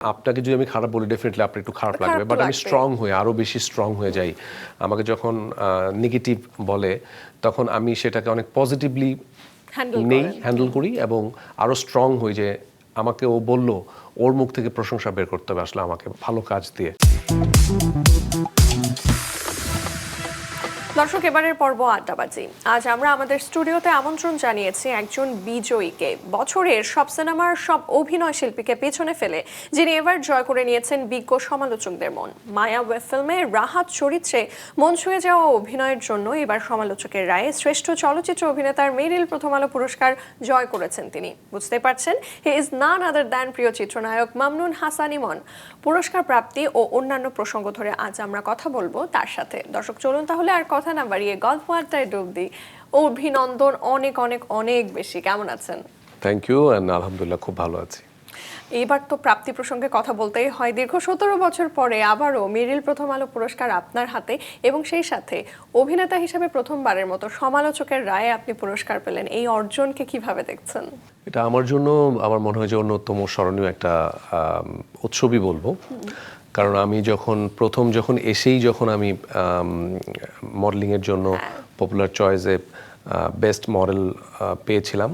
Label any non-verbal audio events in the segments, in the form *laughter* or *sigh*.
আপনাকে যদি আমি খারাপ বলি ডেফিনেটলি আপনার একটু খারাপ খারাপ লাগবে বাট আমি স্ট্রং হয়ে আরও বেশি স্ট্রং হয়ে যাই। আমাকে যখন নেগেটিভ বলে তখন আমি সেটাকে অনেক পজিটিভলি নেই হ্যান্ডেল করি এবং আরও স্ট্রং হয়ে যে আমাকে ও বলল ওর মুখ থেকে প্রশংসা বের করতে হবে আসলে আমাকে ভালো কাজ দিয়ে। দর্শক, এবারের পর্ব আড্ডাবাজি। আজ আমরা আমাদের স্টুডিওতে আমন্ত্রণ জানিয়েছি একজন বিজয়ীকে। বছরের সব সিনেমার সব অভিনয় শিল্পীকে পেছনে ফেলে, যিনি এবার জয় করে নিয়েছেন বিজ্ঞ সমালোচকদের মন। মায়া ওয়েব ফিল্মে রাহাত চরিত্রে মন ছুঁয়ে যাওয়া অভিনয়ের জন্য এবার সমালোচকের রায়ে শ্রেষ্ঠ চলচ্চিত্র অভিনেতার মেরিল প্রথম আলো পুরস্কার জয় করেছেন তিনি। বুঝতে পারছেন? He is none other than প্রিয় চিত্রনায়ক মামনুন হাসান ইমন পুরস্কার প্রাপ্তি ও অন্যান্য প্রসঙ্গ ধরে আজ আমরা কথা বলব তার সাথে। দর্শক, চলুন তাহলে আর কথা না বাড়িয়ে গল্প আড্ডায় ডুব দিই। অভিনন্দন অনেক অনেক অনেক বেশি। কেমন আছেন? থ্যাংক ইউ অ্যান্ড আলহামদুলিল্লাহ, খুব ভালো আছি। এবার তো প্রাপ্তি প্রসঙ্গে কথা বলতেই হয়। দীর্ঘ সতেরো বছর পরে আবারও মেরিল প্রথম আলো পুরস্কার আপনার হাতে এবং সেই সাথে অভিনেতা হিসেবে প্রথমবারের মতো সমালোচকের রায়ে আপনি পুরস্কার পেলেন। এই অর্জনকে কীভাবে দেখছেন? এটা আমার জন্য আমার মনে হয় যে অন্যতম স্মরণীয় একটা উৎসবই বলব। কারণ আমি যখন প্রথম যখন এসেই যখন আমি মডেলিংয়ের জন্য পপুলার চয়েসে বেস্ট মডেল পেয়েছিলাম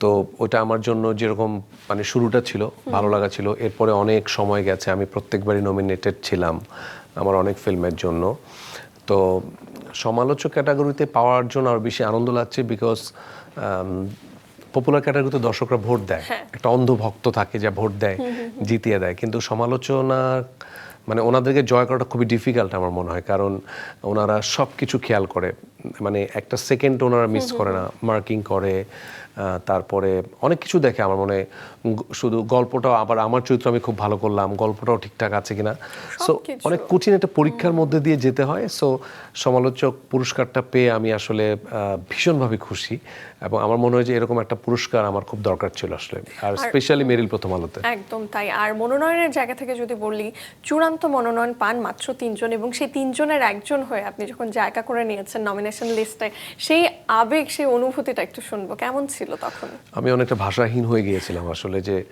তো ওটা আমার জন্য যেরকম মানে শুরুটা ছিল ভালো লাগা ছিল। এরপরে অনেক সময় গেছে আমি প্রত্যেকবারই নমিনেটেড ছিলাম আমার অনেক ফিল্মের জন্য। তো সমালোচক ক্যাটাগরিতে পাওয়ার জন্য আরও বেশি আনন্দ লাগছে বিকজ পপুলার ক্যাটাগরিতে দর্শকরা ভোট দেয়। একটা অন্ধ ভক্ত থাকে যা ভোট দেয় জিতিয়ে দেয়। কিন্তু সমালোচনা মানে ওনাদেরকে জয় করাটা খুবই ডিফিকাল্ট আমার মনে হয়। কারণ ওনারা সব কিছু খেয়াল করে। মানে একটা সেকেন্ড ওনারা মিস করে না। মার্কিং করে তারপরে অনেক কিছু দেখে আমার মনে শুধু গল্পটাও আবার আমার চরিত্র আমি খুব ভালো করলাম গল্পটাও ঠিকঠাক আছে কিনা। সো অনেক কঠিন একটা পরীক্ষার মধ্যে দিয়ে যেতে হয়। সো সমালোচক পুরস্কারটা পেয়ে আমি আসলে ভীষণভাবে খুশি এবং আমার মনে হয় যে এরকম একটা পুরস্কার আমার খুব দরকার ছিল আসলে। আর স্পেশালি মেরিল প্রথম আলোতে। একদম তাই। আর মনোনয়নের জায়গা থেকে যদি বলি চূড়ান্ত মনোনয়ন পান মাত্র তিনজন এবং সেই তিনজনের একজন হয়ে আপনি যখন জায়গা করে নিয়েছেন নমিনেশন লিস্টে সেই আবেগ সেই অনুভূতিটা একটু শুনব। কেমন ছিল তখন? আমি অনেকটা ভাষাহীন হয়ে গিয়েছিলাম আসলে যে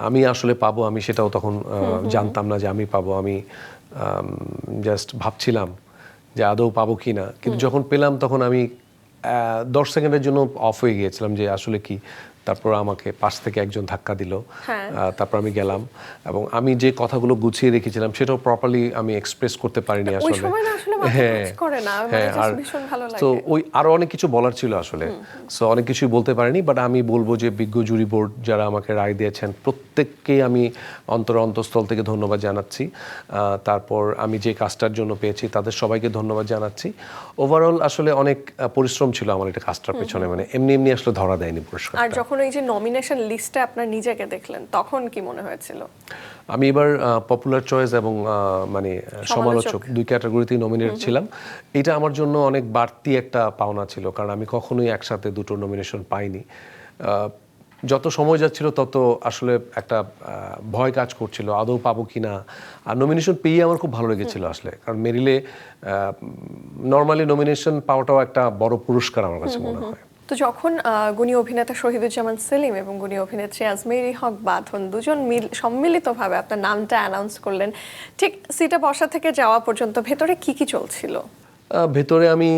আমি আসলে পাবো আমি সেটাও তখন জানতাম না যে আমি পাবো। আমি জাস্ট ভাবছিলাম যে আদৌ পাবো কি না। কিন্তু যখন পেলাম তখন আমি আহ, দশ সেকেন্ডের জন্য অফ হয়ে গিয়েছিলাম যে আসলে কি। তারপর আমাকে পাশ থেকে একজন ধাক্কা দিল। হ্যাঁ। তারপর আমি গেলাম এবং আমি যে কথাগুলো গুছিয়ে রেখেছিলাম সেটাও প্রপারলি আমি এক্সপ্রেস করতে পারিনি আসলে। না, মানে হ্যাঁ আর তো ওই আরও অনেক কিছু বলার ছিল আসলে। সো অনেক কিছুই বলতে পারিনি বাট আমি বলব যে বিজ্ঞ জুরি বোর্ড যারা আমাকে রায় দিয়েছেন প্রত্যেককেই আমি অন্তর অন্তঃস্থল থেকে ধন্যবাদ জানাচ্ছি। তারপর আমি যে কাজটার জন্য পেয়েছি তাদের সবাইকে ধন্যবাদ জানাচ্ছি। ওভারঅল আসলে অনেক পরিশ্রম ছিল আমার এটা কাজটার পেছনে মানে এমনি এমনি আসলে ধরা দেয়নি পুরস্কার যখন ওই যে নমিনেশন লিস্টে আপনার নিজেকে দেখলেন তখন কি মনে হয়েছিল? আমি এবার পপুলার চয়েস এবং মানে সমালোচক। দুই ক্যাটাগরিতেই নমিনেট ছিলাম। এটা আমার জন্য অনেক বাড়তি একটা পাওনা ছিল কারণ আমি কখনোই একসাথে দুটো নমিনেশন পাইনি। যত সময় যাচ্ছিল তত আসলে একটা ভয় কাজ করছিল আদৌ পাবো কি না আর নমিনেশন পেয়ে আমার খুব ভালো লেগেছিল আসলে কারণ মেরিলে নর্মালি নমিনেশন পাওয়াটাও একটা বড় পুরস্কার আমার কাছে মনে হয়। তো যখন গুণী অভিনেতা শহীদুজ্জামান সেলিম এবং গুণী অভিনেত্রী আজমেরি হক বাঁধন দুজন মিল সম্মিলিতভাবে আপনার নামটা অ্যানাউন্স করলেন ঠিক সিটে বসা থেকে যাওয়া পর্যন্ত ভেতরে কি কি চলছিল? ভেতরে আমি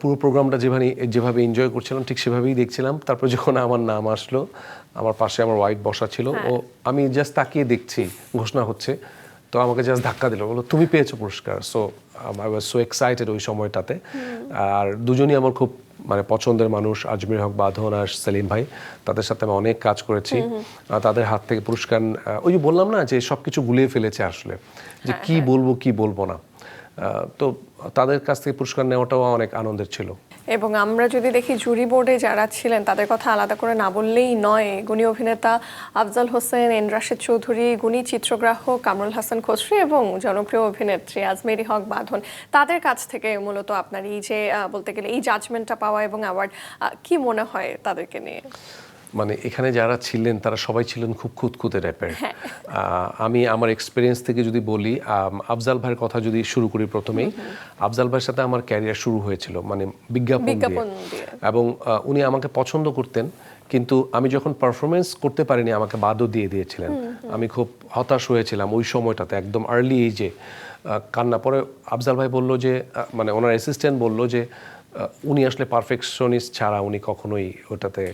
পুরো প্রোগ্রামটা যেভাবে যেভাবে এনজয় করছিলাম ঠিক সেভাবেই দেখছিলাম। তারপর যখন আমার নাম আসলো আমার পাশে আমার ওয়াইফ বসা ছিল ও আমি জাস্ট তাকিয়ে দেখছি ঘোষণা হচ্ছে। তো আমাকে জাস্ট ধাক্কা দিল বলো তুমি পেয়েছ পুরস্কার। So I was so excited ওই সময়টাতে। আর দুজনই আমার খুব মানে পছন্দের মানুষ আজমির হক বাঁধন আর সেলিম ভাই তাদের সাথে আমি অনেক কাজ করেছি। তাদের হাত থেকে পুরস্কার ওই যে বললাম না যে সব কিছু গুলিয়ে ফেলেছে আসলে। যে কি বলব কি বলব না। তো তাদের কাছ থেকে পুরস্কার নেওয়াটাও অনেক আনন্দের ছিল। এবং আমরা যদি দেখি জুরি বোর্ডে যারা ছিলেন, তাদের কথা আলাদা করে না বললেই নয়। গুণী অভিনেতা আফজাল হোসেন, এন রাশেদ চৌধুরী, গুণী চিত্রগ্রাহক কামরুল হাসান খসরু এবং জনপ্রিয় অভিনেত্রী আজমেরি হক বাঁধন। তাদের কাছ থেকে মূলত আপনার এই যে বলতে গেলে এই জাজমেন্টটা পাওয়া এবং অ্যাওয়ার্ড কি মনে হয় তাদেরকে নিয়ে? মানে এখানে যারা ছিলেন তারা সবাই ছিলেন খুব খুঁতখুঁতে টাইপের আমি আমার এক্সপিরিয়েন্স থেকে যদি বলি আফজাল ভাইয়ের কথা যদি শুরু করি প্রথমেই আফজাল ভাইয়ের সাথে আমার ক্যারিয়ার শুরু হয়েছিল মানে বিজ্ঞাপন দিয়ে। এবং উনি আমাকে পছন্দ করতেন কিন্তু আমি যখন পারফরমেন্স করতে পারিনি আমাকে বাদও দিয়ে দিয়েছিলেন। আমি খুব হতাশ হয়েছিলাম ওই সময়টাতে একদম আর্লি এজে কান্না পরে আফজাল ভাই বলল যে মানে ওনার অ্যাসিস্ট্যান্ট বলল যে উনি আসলে পারফেকশনিস্ট ছাড়া উনি কখনোই ওটাতে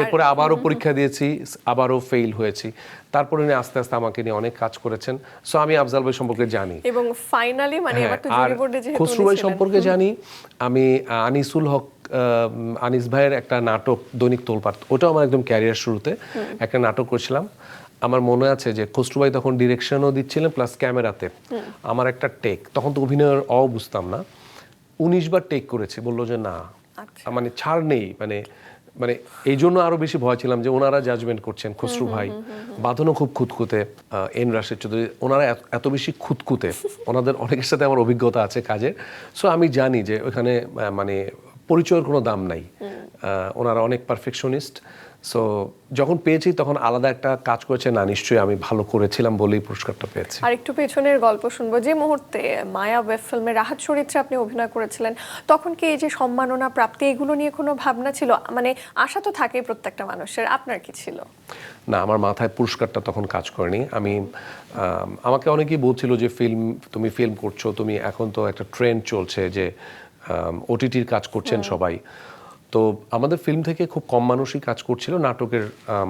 এরপরে আবারও পরীক্ষা দিয়েছি আবারও ফেল হয়েছি। তারপরে উনি আস্তে আস্তে আমাকে নিয়ে অনেক কাজ করেছেন। সো আমি আফজাল ভাই সম্পর্কে জানি। এবং ফাইনালি মানে এবার তো হ্যাঁ, জুরি বোর্ডে যেহেতু খসরু ভাই সম্পর্কে জানি আমি আনিসুল হক আনিস ভাইয়ের একটা নাটক দৈনিক তোলপাত ওটাও আমার একদম ক্যারিয়ার শুরুতে একটা নাটক করেছিলাম। আমার মনে আছে যে খসরু ভাই তখন ডিরেকশনও দিচ্ছিলেন প্লাস ক্যামেরাতে আমার একটা টেক তখন তো অভিনয়ের অ বুঝতাম না। উনিশ বার টেক করেছে বলল যে না। আচ্ছা। মানে ছাড় নেই মানে মানে এই জন্য আরও বেশি ভয় ছিলাম যে ওনারা জাজমেন্ট করছেন খসরু ভাই। বাঁধনও খুব খুঁতখুঁতে এন রাশেদ চৌধুরী ওনারা এত- বেশি খুঁতখুঁতে ওনাদের অনেকের সাথে আমার অভিজ্ঞতা আছে কাজের। সো আমি জানি যে ওখানে মানে পরিচয়ের কোনো দাম নাই। ওনারা অনেক পারফেকশনিস্ট সো যখন পেয়েছি তখন আলাদা একটা কাজ করেছে না নিশ্চয়ই আমি ভালো করেছিলাম বলেই পুরস্কারটা পেয়েছি। আর একটু পেছনের গল্প শুনব। যে মুহূর্তে মায়া ওয়েব ফিল্মে রাহাত চরিত্রে আপনি অভিনয় করেছিলেন তখন কি এই যে সম্মাননা প্রাপ্তি এগুলো নিয়ে কোনো ভাবনা ছিল? মানে আশা তো থাকেই প্রত্যেকটা মানুষের। আপনার কি ছিল? না আমার মাথায় পুরস্কারটা তখন কাজ করেনি। আমি আমাকে অনেকেই বলছিল যে ফিল্ম তুমি ফিল্ম করছ তুমি এখন তো একটা ট্রেন্ড চলছে যে ওটিটির কাজ করছেন সবাই। তো আমাদের ফিল্ম থেকে খুব কম মানুষই কাজ করছিল নাটকের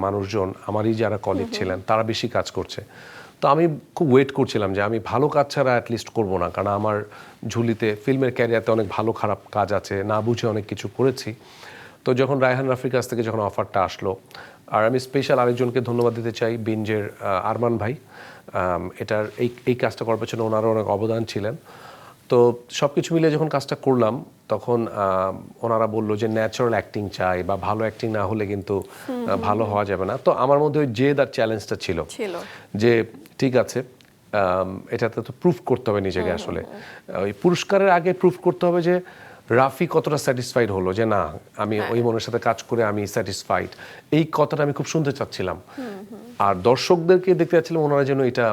মানুষজন আমারই যারা কলিগ ছিলেন তারা বেশি কাজ করছে। তো আমি খুব ওয়েট করছিলাম যে আমি ভালো কাজ ছাড়া অ্যাটলিস্ট করব না কারণ আমার ঝুলিতে ফিল্মের ক্যারিয়ারতে অনেক ভালো খারাপ কাজ আছে না বুঝে অনেক কিছু করেছি। তো যখন রায়হান রাফির কাছ থেকে যখন অফারটা আসলো আর আমি স্পেশাল আরেকজনকে ধন্যবাদ দিতে চাই বিঞ্জের আরমান ভাই এটার এই এই কাজটা করার পেছনে ওনারও অনেক অবদান ছিলেন। তো সব কিছু মিলে যখন কাজটা করলাম তখন ওনারা বলল যে ন্যাচারাল অ্যাক্টিং চাই বা ভালো অ্যাক্টিং না হলে কিন্তু ভালো হওয়া যাবে না। তো আমার মধ্যে ওই জেদ আর চ্যালেঞ্জটা ছিল। যে ঠিক আছে এটাতে তো প্রুফ করতে হবে নিজেকে আসলে। ওই পুরস্কারের আগে প্রুফ করতে হবে যে রাফি কতটা স্যাটিসফাইড হলো যে না আমি ওই মনের সাথে কাজ করে আমি স্যাটিসফাইড এই কথাটা আমি খুব শুনতে চাচ্ছিলাম। আর দর্শকদেরকে দেখতে চাচ্ছিলাম ওনারা যেন এটা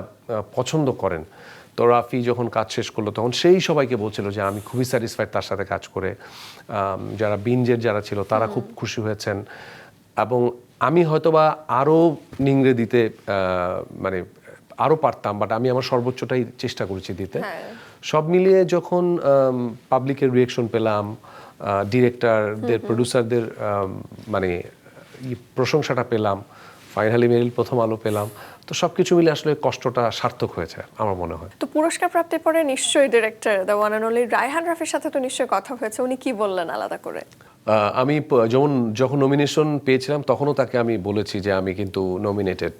পছন্দ করেন। তো রাফি যখন কাজ শেষ করল তখন সেই সবাইকে বলছিল যে আমি খুবই স্যাটিসফাইড তার সাথে কাজ করে। যারা বিঞ্জের যারা ছিল তারা খুব খুশি হয়েছেন। এবং আমি হয়তোবা আরও নিংড়ে দিতে মানে আরও পারতাম বাট আমি আমার সর্বোচ্চটাই চেষ্টা করেছি দিতে। সব মিলিয়ে যখন পাবলিকের রিয়েকশন পেলাম ডিরেক্টরদের প্রডিউসারদের মানে প্রশংসাটা পেলাম ফাইনালি মেরিল প্রথম আলো পেলাম। তো সব কিছু মিলে আসলে কষ্টটা সার্থক হয়েছে আমার মনে হয়। তো পুরস্কার প্রাপ্তির পরে নিশ্চয়ই director the one and only Raihan রাফির সাথে তো নিশ্চয়ই কথা হয়েছে উনি কি বললেন আলাদা করে? আমি যেমন যখন নমিনেশন পেয়েছিলাম তখনও তাকে আমি বলেছি যে আমি কিন্তু নমিনেটেড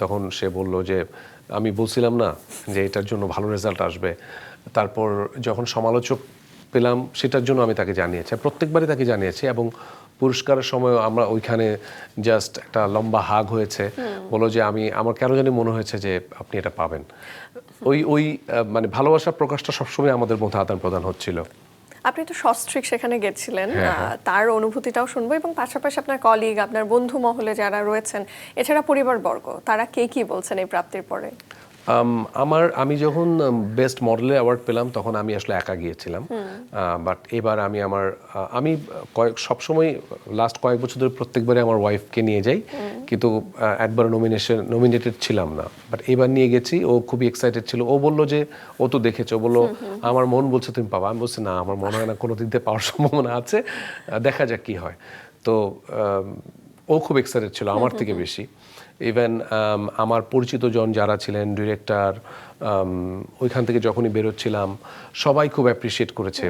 তখন সে বলল যে আমি বলছিলাম না যে এটার জন্য ভালো রেজাল্ট আসবে। তারপর যখন সমালোচক পেলাম সেটার জন্য আমি তাকে জানিয়েছি প্রত্যেকবারই তাকে জানিয়েছি এবং পুরস্কারের সময় আমরা ওইখানে জাস্ট একটা লম্বা হাগ হয়েছে। বলো যে আমি আমার কেন জানি মনে হয়েছে যে আপনি এটা পাবেন। ওই ওই মানে ভালোবাসার প্রকাশটা সবসময় আমাদের মধ্যে আদান প্রদান হচ্ছিল। আপনি তো সস্ট্রিক সেখানে গেছিলেন হ্যাঁ, তার অনুভূতিটাও শুনব এবং পাশাপাশি আপনার কলিগ আপনার বন্ধু মহলে যারা রয়েছেন এছাড়া পরিবারবর্গ তারা কে কি বলছেন এই প্রাপ্তির পরে? আমার আমি যখন বেস্ট মডেলের অ্যাওয়ার্ড পেলাম তখন আমি আসলে একা গিয়েছিলাম। বাট এবার আমি আমার আমি কয়েক সবসময় লাস্ট কয়েক বছর ধরে প্রত্যেকবারে আমার ওয়াইফকে নিয়ে যাই। কিন্তু একবার নমিনেশন নমিনেটেড ছিলাম না। বাট এবার নিয়ে গেছি ও খুবই এক্সাইটেড ছিল। ও বলল যে ও তো দেখেছে ও বলল আমার মন বলছে তুমি পাবা? আমি বলছি না আমার মনে হয় না কোনো দিক দিয়ে পাওয়ার সম্ভাবনা আছে। দেখা যাক কি হয়। তো ও খুব এক্সাইটেড ছিল আমার থেকে বেশি। ইভেন আমার পরিচিত জন যারা ছিলেন ডিরেক্টর ওইখান থেকে যখনই বেরোচ্ছিলাম সবাই খুব অ্যাপ্রিসিয়েট করেছে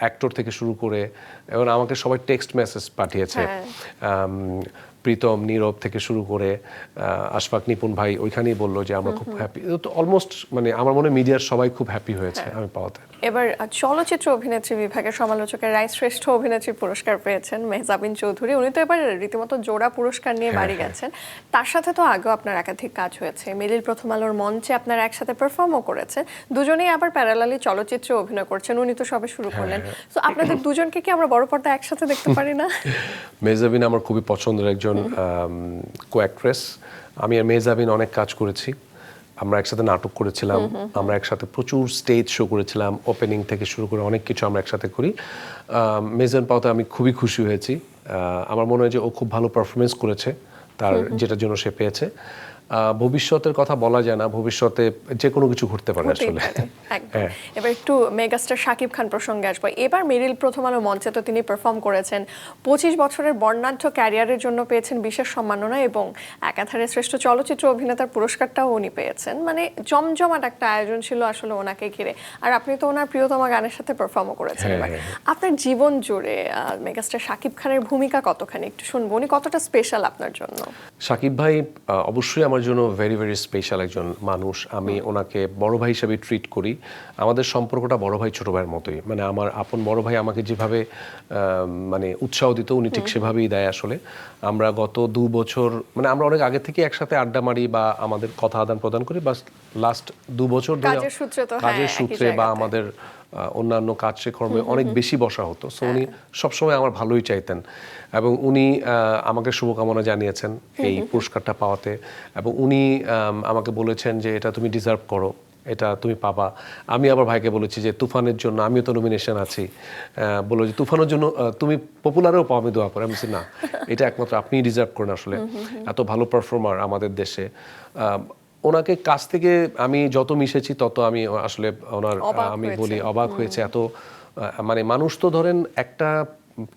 অ্যাক্টর থেকে শুরু করে এবং আমাকে সবাই টেক্সট মেসেজ পাঠিয়েছে। আম, প্রীতম নীরব থেকে শুরু করে আশফাক নিপুন ভাই ওইখানেই বলল যে আমরা খুব হ্যাপি তো অলমোস্ট মানে আমার মনে মিডিয়ার সবাই খুব হ্যাপি হয়েছে আমি পাওয়াতে। এবার চলচ্চিত্র অভিনেত্রী বিভাগে সমালোচকের রায় শ্রেষ্ঠ অভিনেত্রী পুরস্কার পেয়েছেন মেহজাবিন চৌধুরী। উনি তো এবার রীতিমতো জোড়া পুরস্কার নিয়ে বাড়ি গেছেন। তার সাথে তো আগেও আপনার একাধিক কাজ হয়েছে। মিলিল প্রথম আলোর মঞ্চে আপনারা একসাথে পারফর্মও করেছেন। দুজনেই আবার প্যারালালি চলচ্চিত্রে অভিনয় করছেন। উনি তো সবে শুরু করলেন। তো আপনাদের দুজনকে কি আমরা বড় পর্দা একসাথে দেখতে পারি না? *laughs* মেহজাবিন আমার খুবই পছন্দের একজন কো অ্যাক্ট্রেস আমি আর মেজাবিন অনেক কাজ করেছি। আমরা একসাথে নাটক করেছিলাম। আমরা একসাথে প্রচুর স্টেজ শো করেছিলাম। ওপেনিং থেকে শুরু করে অনেক কিছু আমরা একসাথে করি। মেজান পাওতে আমি খুবই খুশি হয়েছি। আমার মনে হয় যে ও খুব ভালো পারফরমেন্স করেছে। তার যেটার জন্য সে পেয়েছে। ভবিষ্যতের কথা বলা যায় না ভবিষ্যতে যে কোনো কিছু ঘটতে পারে আসলে। হ্যাঁ। এবার একটু মেগাস্টার শাকিব খান প্রসঙ্গে আসব। এবার মেরিল প্রথম আলো মঞ্চে তো তিনি পারফর্ম করেছেন। পঁচিশ বছরের বর্ণাঢ্য ক্যারিয়ারের জন্য পেয়েছেন বিশেষ সম্মাননা এবং একাধারে শ্রেষ্ঠ চলচ্চিত্র অভিনেতার পুরস্কারটাও উনি পেয়েছেন। মানে জমজমাট একটা আয়োজন ছিল আসলে ওনাকে ঘিরে। আর আপনি তো ওনার প্রিয়তমা গানের সাথে পারফর্মও করেছেন হ্যাঁ, এবার। হ্যাঁ। আপনার জীবন জুড়ে মেগাস্টার শাকিব খানের ভূমিকা কতখানি? একটু শুনব। উনি কতটা স্পেশাল আপনার জন্য? সাকিব ভাই অবশ্যই আমার জন্য ভেরি ভেরি স্পেশাল একজন মানুষ। আমি ওনাকে বড় ভাই হিসাবে ট্রিট করি। আমাদের সম্পর্কটা বড় ভাই ছোট ভাইয়ের মতোই। মানে আমার আপন বড় ভাই আমাকে যেভাবে মানে উৎসাহ দিত উনি ঠিক সেভাবেই দেয় আসলে। আমরা গত দু বছর মানে আমরা অনেক আগে থেকে একসাথে আড্ডা মারি বা আমাদের কথা আদান প্রদান করি বাস লাস্ট দু বছর ধরে কাজের সূত্রে হ্যাঁ, বা আমাদের অন্যান্য কাজ কর্মে অনেক বেশি বসা হতো। সো উনি সবসময় আমার ভালোই চাইতেন। এবং উনি আমাকে শুভকামনা জানিয়েছেন এই পুরস্কারটা পাওয়াতে। এবং উনি আমাকে বলেছেন যে এটা তুমি ডিজার্ভ করো। এটা তুমি পাবা। আমি আবার ভাইকে বলেছি যে তুফানের জন্য আমিও তো নমিনেশন আছি। বলল যে তুফানের জন্য তুমি পপুলারেও পাও আমি দোয়া করে। আমি বলছি, না এটা একমাত্র আপনিই ডিজার্ভ করেন আসলে। এত ভালো পারফর্মার আমাদের দেশে। ওনাকে কাছ থেকে আমি যত মিশেছি তত আমি আসলে ওনার আমি বলি অবাক হয়েছে। এত মানে মানুষ তো ধরেন একটা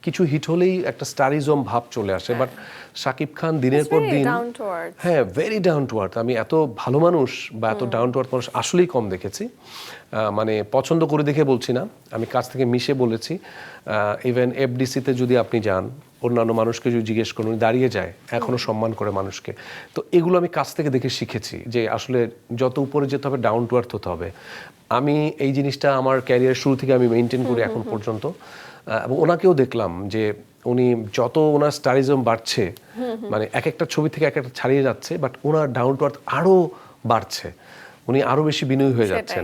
কিছু হিট হলেই একটা স্টারিজম ভাব চলে আসে। বাট শাকিব খান দিনের পর দিন. হ্যাঁ ভেরি ডাউন টু আর্থ আমি এত ভালো মানুষ বা এত ডাউন টু আর্থ মানুষ আসলেই কম দেখেছি। মানে পছন্দ করে দেখে বলছি না। আমি কাছ থেকে মিশে বলেছি। ইভেন এফডিসিতে যদি আপনি যান অন্যান্য মানুষকে যদি জিজ্ঞেস করুন দাঁড়িয়ে যায় এখনও সম্মান করে মানুষকে। তো এগুলো আমি কাছ থেকে দেখে শিখেছি যে আসলে যত উপরে যেতে হবে ডাউন টু আর্থ হতে হবে। আমি এই জিনিসটা আমার ক্যারিয়ার শুরু থেকে আমি মেনটেন করি এখন পর্যন্ত। এবং ওনাকেও দেখলাম যে উনি যত ওনার স্টারিজম বাড়ছে মানে এক একটা ছবি থেকে এক একটা ছাড়িয়ে যাচ্ছে বাট ওনার ডাউন টু আর্থ আরও বাড়ছে। উনি আরও বেশি বিনয়ী হয়ে যাচ্ছেন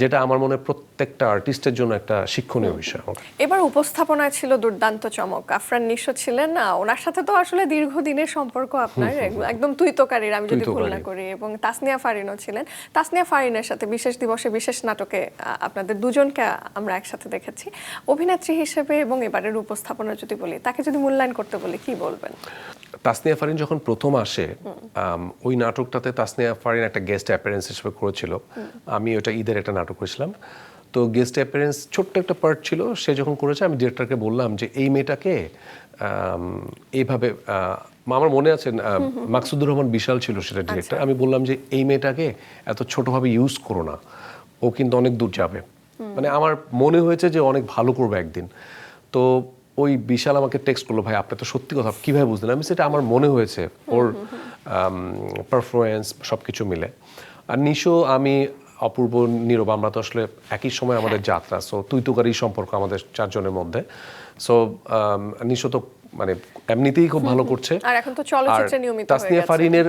যেটা আমার মনে প্রত্যেকটা আর্টিস্টের জন্য একটা শিক্ষণীয় বিষয় এবার উপস্থাপনায় ছিল দুর্দান্ত চমক। আফরান নিশো ছিলেন না ওনার সাথে তো আসলে দীর্ঘদিনের সম্পর্ক আপনার একদম তুইতকারীর আমি যদি ভুল না করি এবং তাসনিয়া ফারিনও ছিলেন। তাসনিয়া ফারিনের সাথে বিশেষ দিবসে বিশেষ নাটকে আপনাদের দুজনকে আমরা একসাথে দেখেছি। অভিনেত্রী হিসেবে এবং এবারের উপস্থাপনা যদি বলি তাকে যদি মূল্যায়ন করতে বলি কি বলবেন? তাসনিয়া ফারিন যখন প্রথম আসে ওই নাটকটাতে তাসনিয়া ফারিন একটা গেস্ট অ্যাপিয়ারেন্স হিসেবে করেছিল। আমি ওটা ঈদের একটা নাটক করেছিলাম। তো গেস্ট অ্যাপিয়ারেন্স ছোট্ট একটা পার্ট ছিল সে যখন করেছে আমি ডিরেক্টরকে বললাম যে এই মেয়েটাকে এইভাবে আমার মনে আছে মাকসুদুর রহমান বিশাল ছিল সেটা ডিরেক্টর আমি বললাম যে এই মেয়েটাকে এত ছোটভাবে ইউজ করো না। ও কিন্তু অনেক দূর যাবে। মানে আমার মনে হয়েছে যে অনেক ভালো করবে একদিন। তো ওই বিশাল আমাকে টেক্সট করল ভাই আপনি তো সত্যি কথা কীভাবে বুঝলেন? আমি সেটা আমার মনে হয়েছে ওর পারফরমেন্স সব কিছু মিলে। আর নিশো আমি অপূর্ব নীরব আমরা তো আসলে একই সময় আমাদের যাত্রা সো তুই তুকারি সম্পর্ক আমাদের চারজনের মধ্যে। সো নিশো তো মানে এমনিতেই খুব ভালো করছে। আর এখন তো চলচ্চিত্রে নিয়মিত তাসনিয়া ফারিনের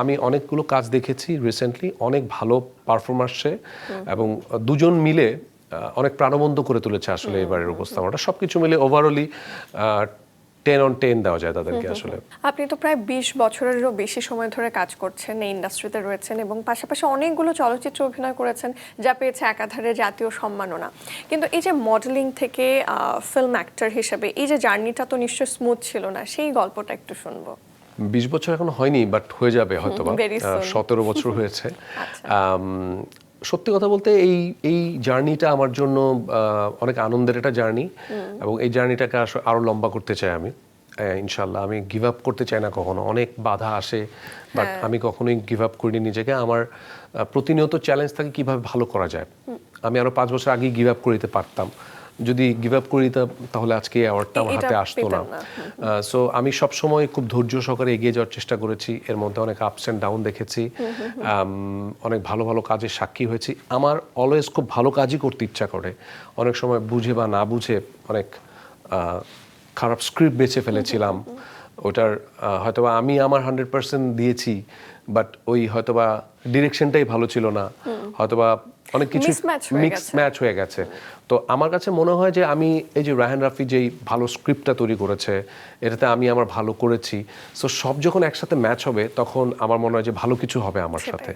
আমি অনেকগুলো কাজ দেখেছি রিসেন্টলি অনেক ভালো পারফরমার সে এবং দুজন মিলে অনেক প্রাণবন্ত করে তুলেছে আসলে এবারের উপস্থাপনাটা। সবকিছু মিলে ওভারঅলি টেন অন টেন দেওয়া যায় তাদেরকে আসলে। আপনি তো প্রায় বিশ বছরেরও বেশি সময় ধরে কাজ করছেন এই ইন্ডাস্ট্রিতে রয়েছেন এবং পাশাপাশি অনেকগুলো চলচ্চিত্র অভিনয় করেছেন যা পেয়েছে একাধারে জাতীয় সম্মাননা কিন্তু এই যে মডেলিং থেকে ফিল্ম অ্যাক্টর হিসেবে এই যে জার্নিটা তো নিশ্চয় স্মুথ ছিল না সেই গল্পটা একটু শুনব। বিশ বছর এখন হয়নি বাট হয়ে যাবে হয়তো আচ্ছা। সতেরো বছর হয়েছে। *laughs* আম, সত্যি কথা বলতে এই এই জার্নিটা আমার জন্য অনেক আনন্দের একটা জার্নি। এবং এই জার্নিটাকে আসলে আরও লম্বা করতে চাই আমি। ইনশাল্লাহ আমি গিভ আপ করতে চাই না কখনো। অনেক বাধা আসে বাট আমি কখনোই গিভ আপ করিনি নিজেকে। আমার প্রতিনিয়ত চ্যালেঞ্জ থাকে কীভাবে ভালো করা যায়। আমি আরও পাঁচ বছর আগেই গিভ আপ করে দিতে পারতাম। যদি গিভ আপ করে তাহলে আজকে অ্যাওয়ার্ডটা আমার হাতে আসতো না। সো আমি সব সময় খুব ধৈর্য সহকারে এগিয়ে যাওয়ার চেষ্টা করেছি। এর মধ্যে অনেক আপস অ্যান্ড ডাউন দেখেছি। অনেক ভালো ভালো কাজের সাক্ষী হয়েছি। আমার অলওয়েজ খুব ভালো কাজই করতে ইচ্ছা করে। অনেক সময় বুঝে বা না বুঝে অনেক খারাপ স্ক্রিপ্ট বেছে ফেলেছিলাম। ওটার হয়তোবা আমি আমার হান্ড্রেড পার্সেন্ট দিয়েছি বাট ওই হয়তোবা ডিরেকশনটাই ভালো ছিল না। হয়তোবা অনেক কিছু মিক্স ম্যাচ হয়ে গেছে। তো আমার কাছে মনে হয় যে আমি এই যে রায়হান রাফি যেই ভালো স্ক্রিপ্টটা তৈরি করেছে এটাতে আমি আমার ভালো করেছি। সো সব যখন একসাথে ম্যাচ হবে তখন আমার মনে হয় যে ভালো কিছু হবে আমার সাথে।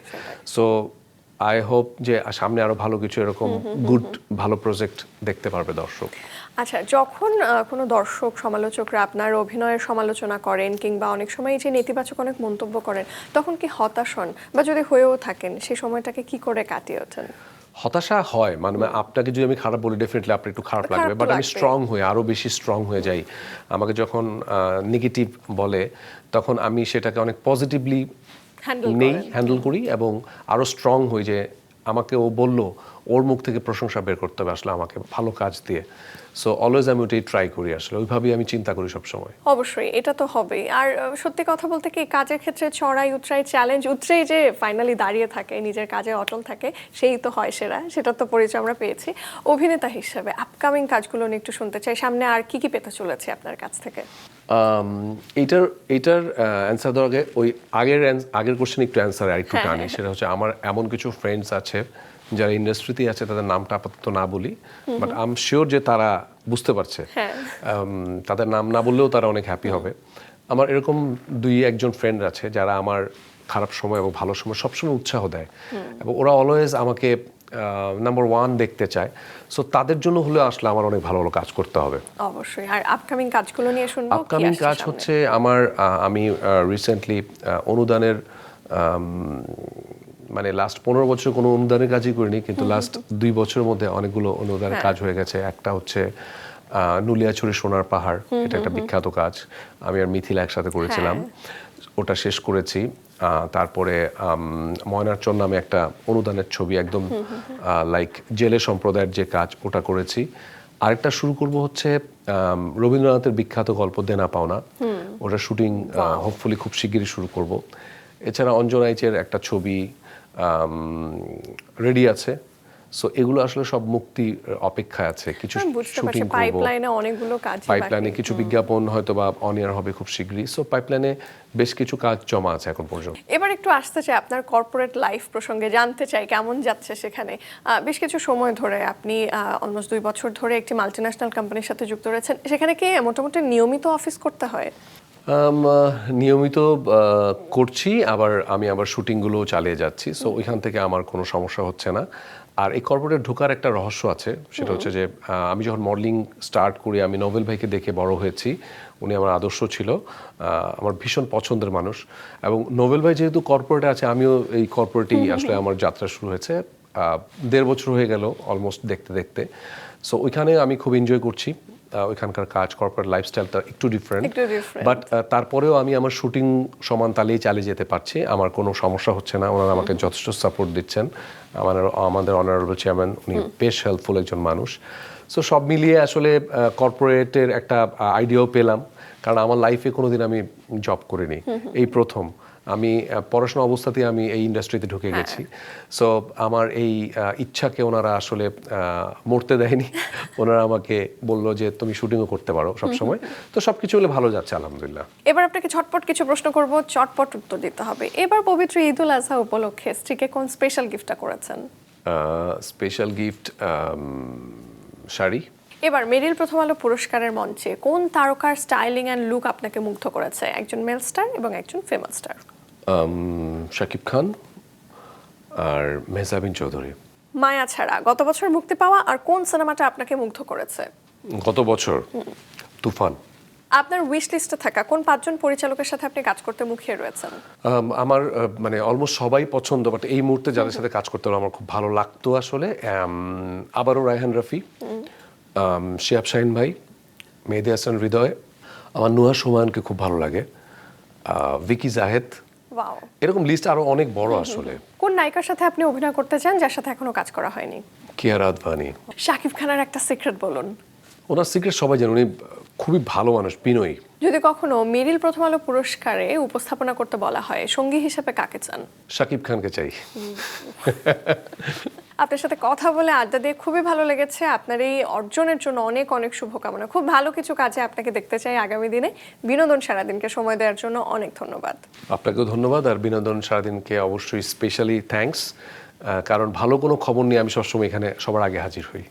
সো আই হোপ যে সামনে আরও ভালো কিছু এরকম গুড ভালো প্রজেক্ট দেখতে পারবে দর্শক। আচ্ছা যখন কোনো দর্শক সমালোচকরা আপনার অভিনয়ের সমালোচনা করেন কিংবা অনেক সময় যে নেতিবাচক অনেক মন্তব্য করেন তখন কি হতাশ হন? বা যদি হয়েও থাকেন সেই সময়টাকে কি করে কাটিয়ে ওঠেন? হতাশা হয় মানে আপনাকে যদি আমি খারাপ বলি ডেফিনেটলি আপনার একটু খারাপ লাগবে বাট আমি স্ট্রং হয়ে আরও বেশি স্ট্রং হয়ে যাই। আমাকে যখন নেগেটিভ বলে তখন আমি সেটাকে অনেক পজিটিভলি নেই। হ্যান্ডেল করি এবং আরও স্ট্রং হই যে আমাকে ও বলল ওর মুখ থেকে প্রশংসা বের করতে হবে আসলে আমাকে ভালো কাজ দিয়ে। সো অলওয়েজ আমি ওটাই ট্রাই করি আসলে ওইভাবেই আমি চিন্তা করি সবসময়। অবশ্যই এটা তো হবেই। আর সত্যি কথা বলতে কি কাজের ক্ষেত্রে চড়াই উতরাই চ্যালেঞ্জ উতরেই যে ফাইনালি দাঁড়িয়ে থাকে নিজের কাজে অটল থাকে সেই তো হয় সেরা সেটা তো পরিচয় আমরা পেয়েছি। অভিনেতা হিসেবে আপকামিং কাজগুলো নিয়ে একটু শুনতে চাই। সামনে আর কি কি পেতে চলেছে আপনার কাছ থেকে? আম, এইটার এইটার অ্যান্সার দেওয়ার আগে ওই আগের আগের কোশ্চেন একটু অ্যান্সার আর একটু হ্যাঁ, টানি। হ্যাঁ। সেটা হচ্ছে আমার এমন কিছু ফ্রেন্ডস আছে যারা ইন্ডাস্ট্রিতেই আছে তাদের নামটা আপাতত না বলি বাট আই এম শিওর যে তারা বুঝতে পারছে। হ্যাঁ। তাদের নাম না বললেও তারা অনেক হ্যাপি হবে। আমার এরকম দুই একজন ফ্রেন্ড আছে যারা আমার খারাপ সময় এবং ভালো সময় সবসময় উৎসাহ দেয়। এবং ওরা অলওয়েজ আমাকে নাম্বার ওয়ান দেখতে চায়। সো তাদের জন্য হলে আসলে আমার অনেক ভালো ভালো কাজ করতে হবে। অবশ্যই। আর আপকামিং কাজগুলো নিয়ে শুনব আপকামিং কাজ হচ্ছে আমার আমি রিসেন্টলি অনুদানের মানে লাস্ট পনেরো বছর কোনো অনুদানের কাজই করিনি কিন্তু লাস্ট দুই বছরের মধ্যে অনেকগুলো অনুদানের হ্যাঁ। কাজ হয়ে গেছে। একটা হচ্ছে নুলিয়াছড়ি সোনার পাহাড়। এটা একটা বিখ্যাত কাজ। আমি আর মিথিলা একসাথে করেছিলাম। হ্যাঁ। ওটা শেষ করেছি। তারপরে আম, ময়নারচর নামে একটা অনুদানের ছবি একদম লাইক জেলে সম্প্রদায়ের যে কাজ ওটা করেছি। আরেকটা শুরু করব হচ্ছে রবীন্দ্রনাথের বিখ্যাত গল্প দেনা পাওনা। ওটা শুটিং হোপফুলি খুব শিগগিরই শুরু করব। এছাড়া অঞ্জন আইচের একটা ছবি রেডি আছে। সো এগুলো আসলে সব মুক্তি অপেক্ষায় আছে। কিছু শুটিং করব। পাইপলাইনে অনেকগুলো কাজ পাইপলাইনে কিছু বিজ্ঞাপন হয়তো বা অন এয়ার হবে খুব শিগগিরই সো পাইপলাইনে বেশ কিছু কাজ জমা আছে এখন পর্যন্ত। এবার একটু আসতে চাই আপনার কর্পোরেট লাইফ প্রসঙ্গে। জানতে চাই কেমন যাচ্ছে সেখানে? বেশ কিছু সময় ধরে আপনি অলমোস্ট দুই বছর ধরে একটি মাল্টিন্যাশনাল কোম্পানির সাথে যুক্ত রয়েছেন। সেখানে কি মোটামুটি নিয়মিত অফিস করতে হয়? নিয়মিত করছি। আবার আমি আবার শুটিংগুলো চালিয়ে যাচ্ছি। সো ওইখান থেকে আমার কোনো সমস্যা হচ্ছে না। আর এই কর্পোরেট ঢোকার একটা রহস্য আছে সেটা হচ্ছে যে আমি যখন মডেলিং স্টার্ট করি আমি নোবেল ভাইকে দেখে বড় হয়েছি উনি আমার আদর্শ ছিল আমার ভীষণ পছন্দের মানুষ এবং নোবেল ভাই যেহেতু কর্পোরেটে আছে আমিও এই কর্পোরেটেই আসলে আমার যাত্রা শুরু হয়েছে দেড় বছর হয়ে গেল অলমোস্ট দেখতে দেখতে। সো ওইখানে আমি খুব এনজয় করছি ওইখানকার কাজ কর্পোরেট লাইফস্টাইলটা একটু ডিফারেন্ট বাট তারপরেও আমি আমার শুটিং সমান তালেই চালিয়ে যেতে পারছি। আমার কোনো সমস্যা হচ্ছে না। ওনারা আমাকে যথেষ্ট সাপোর্ট দিচ্ছেন। আমার আমাদের অনারেবল চেয়ারম্যান উনি বেশ হেল্পফুল একজন মানুষ। সো সব মিলিয়ে আসলে কর্পোরেটের একটা আইডিয়াও পেলাম। কারণ আমার লাইফে কোনোদিন আমি জব করিনি। এই প্রথম। আমি পড়াশোনা অবস্থাতেই আমি এই ইন্ডাস্ট্রিতে ঢুকে গেছি। সো আমার এই ইচ্ছাকে ওনারা আসলে মরতে দেয়নি। *laughs* ওনারা আমাকে বলল যে তুমি শুটিংও করতে পারো সবসময়। তো সব কিছু হলে ভালো যাচ্ছে আলহামদুলিল্লাহ। এবার আপনাকে ঝটপট কিছু প্রশ্ন করব চটপট উত্তর দিতে হবে। এবার পবিত্র ঈদ উল আজহা উপলক্ষে স্ত্রীকে কোন স্পেশাল গিফটটা করেছেন? Special gift sari. এবার মেরিল প্রথম আলো পুরস্কারের মঞ্চে কোন তারকার স্টাইলিং অ্যান্ড লুক আপনাকে মুগ্ধ করেছে? একজন মেল স্টার এবং একজন ফেমাল স্টার। শাকিব খান আর মেহজাবিন চৌধুরী। মায়া ছাড়া গত বছর মুক্তি পাওয়া আর কোন সিনেমাটা আপনাকে মুগ্ধ করেছে? গত বছর তুফান। আপনার উইশ লিস্টে থাকা কোন পাঁচজন পরিচালকের সাথে আপনি কাজ করতে মুখিয়ে রয়েছেন? আমার মানে অলমোস্ট সবাই পছন্দ বাট এই মুহূর্তে যাদের সাথে কাজ করতে আমার খুব ভালো লাগতো আসলে। আবারও রায়হান রফি। শিয়াব শাহিন ভাই মেহেদি হাসান হৃদয় আমার নুহা সুমায়নকে খুব ভালো লাগে। ভিকি জাহেদ। এরকম লিস্ট আরও অনেক বড় আসলে। কোন নায়িকার সাথে আপনি অভিনয় করতে চান যার সাথে এখনও কাজ করা হয়নি? কিয়ারা আদভানি শাকিব খানের একটা সিক্রেট বলুন। ওনার সিক্রেট সবাই জানে উনি খুবই ভালো মানুষ বিনয়ী। যদি কখনো মেরিল প্রথম আলো পুরস্কারে উপস্থাপনা করতে বলা হয় সঙ্গী হিসেবে কাকে চান? শাকিব খানকে চাই। *laughs* আপনার সাথে কথা বলে আড্ডা দিয়ে খুবই ভালো লেগেছে। আপনার এই অর্জনের জন্য অনেক অনেক শুভকামনা। খুব ভালো কিছু কাজে আপনাকে দেখতে চাই আগামী দিনে। বিনোদন সারাদিনকে সময় দেওয়ার জন্য অনেক ধন্যবাদ। আপনাকেও ধন্যবাদ। আর বিনোদন সারাদিনকে অবশ্যই স্পেশালি থ্যাংকস কারণ ভালো কোনো খবর নিয়ে আমি সবসময় এখানে সবার আগে হাজির হই।